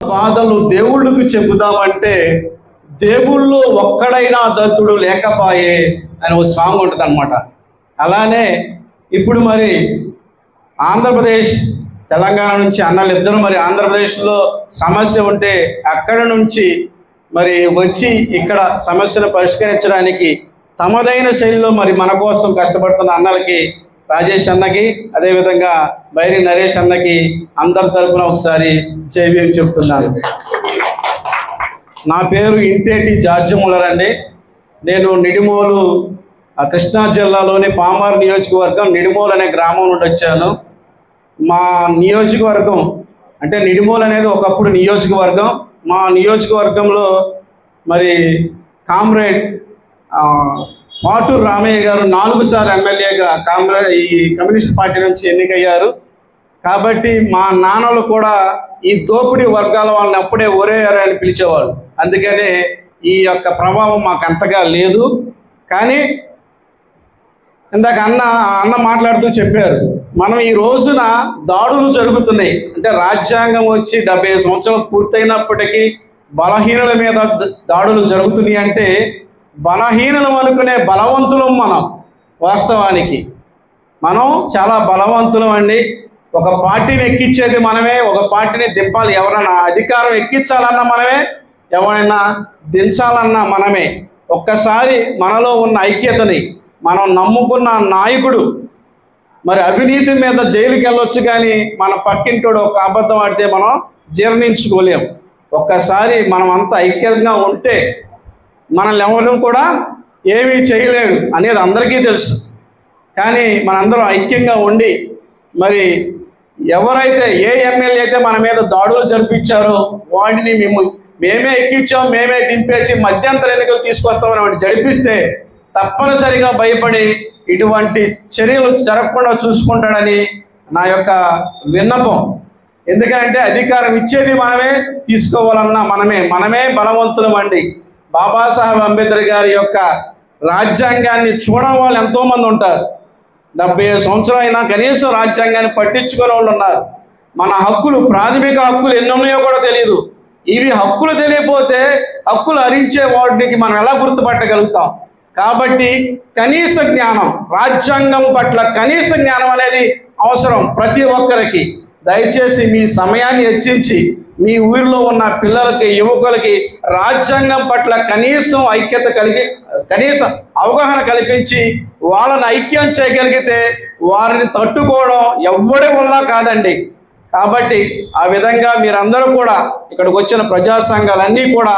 బాధలు దేవుళ్ళకు చెబుదామంటే దేవుళ్ళు ఒక్కడైనా దత్తుడు లేకపాయే అని ఒక సాంగ్ ఉంటుంది అనమాట అలానే ఇప్పుడు మరి ఆంధ్రప్రదేశ్ తెలంగాణ నుంచి అన్నలు ఇద్దరు మరి ఆంధ్రప్రదేశ్లో సమస్య ఉంటే అక్కడ నుంచి మరి వచ్చి ఇక్కడ సమస్యను పరిష్కరించడానికి తమదైన శైలిలో మరి మన కోసం కష్టపడుతున్న అన్నలకి రాజేష్ అన్నకి అదేవిధంగా బైరి నరేష్ అన్నకి అందరి తరపున ఒకసారి జైవ్యం చెప్తున్నాను. నా పేరు ఇంటేటి జార్జ్ అండి. నేను నిడిమోలు కృష్ణా జిల్లాలోని పామార్ నియోజకవర్గం నిడిమోలు అనే గ్రామం నుండి వచ్చాను. మా నియోజకవర్గం అంటే నిడిమోలు అనేది ఒకప్పుడు నియోజకవర్గం. మా నియోజకవర్గంలో మరి కామ్రేడ్ మాటూరు రామయ్య గారు నాలుగు సార్లు ఎమ్మెల్యేగా కాంగ్రెస్ ఈ కమ్యూనిస్ట్ పార్టీ నుంచి ఎన్నికయ్యారు. కాబట్టి మా నాన్నలు కూడా ఈ దోపిడీ వర్గాల వాళ్ళని అప్పుడే ఒరే అని పిలిచేవాళ్ళు. అందుకనే ఈ యొక్క ప్రభావం మాకు అంతగా లేదు. కానీ ఇందాక అన్న ఆ అన్న మాట్లాడుతూ చెప్పారు మనం ఈ రోజున దాడులు జరుగుతున్నాయి. అంటే రాజ్యాంగం వచ్చి డెబ్బై సంవత్సరాలు పూర్తయినప్పటికీ బలహీనుల మీద దాడులు జరుగుతున్నాయి అంటే బలహీనలు అనుకునే బలవంతులం మనం వాస్తవానికి. మనం చాలా బలవంతులం అండి. ఒక పార్టీని ఎక్కించేది మనమే ఒక పార్టీని దింపాలి ఎవరైనా అధికారం ఎక్కించాలన్నా మనమే ఎవరైనా దించాలన్నా మనమే. ఒక్కసారి మనలో ఉన్న ఐక్యతని మనం నమ్ముకున్న నాయకుడు మరి అవినీతి మీద జైలుకి వెళ్ళొచ్చు కానీ మన పక్కింటోడు ఒక అబద్ధం ఆడితే మనం జీర్ణించుకోలేం. ఒక్కసారి మనం అంత ఐక్యంగా ఉంటే మనల్ని ఎవరు కూడా ఏమీ చేయలేడు అనేది అందరికీ తెలుసు. కానీ మనందరం ఐక్యంగా ఉండి మరి ఎవరైతే ఏ ఎమ్మెల్యే అయితే మన మీద దాడులు జరిపించారో వాటిని మేము మేమే ఎక్కించాం మేమే దింపేసి మధ్యంతర ఎన్నికలు తీసుకొస్తామని వాడిని జరిపిస్తే తప్పనిసరిగా భయపడి ఇటువంటి చర్యలు జరగకుండా చూసుకుంటాడని నా యొక్క విన్నపం. ఎందుకంటే అధికారం ఇచ్చేది మనమే తీసుకోవాలన్నా మనమే మనమే బలవంతులం అండి. బాబాసాహెబ్ అంబేద్కర్ గారి యొక్క రాజ్యాంగాన్ని చూడడం వాళ్ళు ఎంతోమంది ఉంటారు. డెబ్బై ఐదు సంవత్సరం అయినా కనీసం రాజ్యాంగాన్ని పట్టించుకునే వాళ్ళు ఉన్నారు. మన హక్కులు ప్రాథమిక హక్కులు ఎన్ని ఉన్నాయో కూడా తెలియదు ఇవి హక్కులు తెలియకపోతే హక్కులు హరించే వాటికి మనం ఎలా గుర్తుపట్టగలుగుతాం? కాబట్టి కనీస జ్ఞానం రాజ్యాంగం పట్ల కనీస జ్ఞానం అనేది అవసరం ప్రతి ఒక్కరికి. దయచేసి మీ సమయాన్ని హెచ్చించి మీ ఊరిలో ఉన్న పిల్లలకి యువకులకి రాజ్యాంగం పట్ల కనీసం ఐక్యత కలిగి కనీసం అవగాహన కల్పించి వాళ్ళని ఐక్యం చేయగలిగితే వారిని తట్టుకోవడం ఎవ్వడి వల్ల కాదండి. కాబట్టి ఆ విధంగా మీరందరూ కూడా ఇక్కడికి వచ్చిన ప్రజా సంఘాలన్నీ కూడా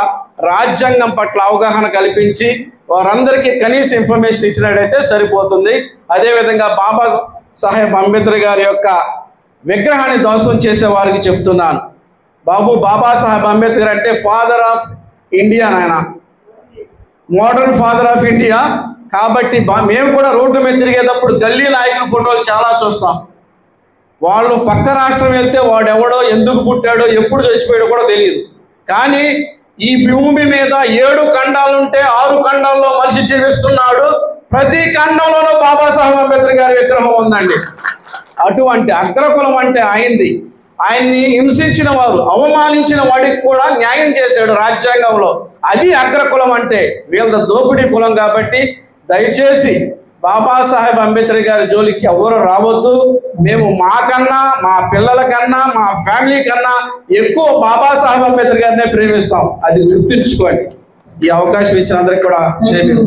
రాజ్యాంగం పట్ల అవగాహన కల్పించి వారందరికీ కనీస ఇన్ఫర్మేషన్ ఇచ్చినట్టయితే సరిపోతుంది. అదేవిధంగా బాబా సాహెబ్ అంబేద్కర్ గారి యొక్క విగ్రహాన్ని ధ్వంసం చేసే వారికి చెప్తున్నాను. బాబు బాబాసాహెబ్ అంబేద్కర్ అంటే ఫాదర్ ఆఫ్ ఇండియా నాయన. మోడర్న్ ఫాదర్ ఆఫ్ ఇండియా కాబట్టి బా- మేము కూడా రోడ్డు మీద తిరిగేటప్పుడు గల్లీ నాయకుల ఫోటోలు చాలా చూస్తాం. వాళ్ళు పక్క రాష్ట్రం వెళ్తే వాడు ఎవడో ఎందుకు పుట్టాడో ఎప్పుడు చచ్చిపోయాడో కూడా తెలియదు. కానీ ఈ భూమి మీద ఏడు ఖండాలు ఉంటే ఆరు ఖండాల్లో మనిషి జీవిస్తున్నాడు. ప్రతి ఖండంలోనూ బాబాసాహెబ్ అంబేద్కర్ గారి విగ్రహం ఉందండి. అటువంటి అగ్రకులం అంటే అయింది. ఆయన్ని హింసించిన వారు అవమానించిన వాడికి కూడా న్యాయం చేశాడు రాజ్యాంగంలో. అది అగ్రకులం అంటే వీళ్ళ దోపిడీ కులం కాబట్టి దయచేసి బాబాసాహెబ్ అంబేద్కర్ గారి జోలికి ఎవరు రావద్దు. మేము మాకన్నా మా పిల్లల కన్నా మా ఫ్యామిలీ కన్నా ఎక్కువ బాబాసాహెబ్ అంబేద్కర్ గారినే ప్రేమిస్తాం. అది గుర్తుంచుకోండి. ఈ అవకాశం ఇచ్చిన అందరికి కూడా చేయలేదు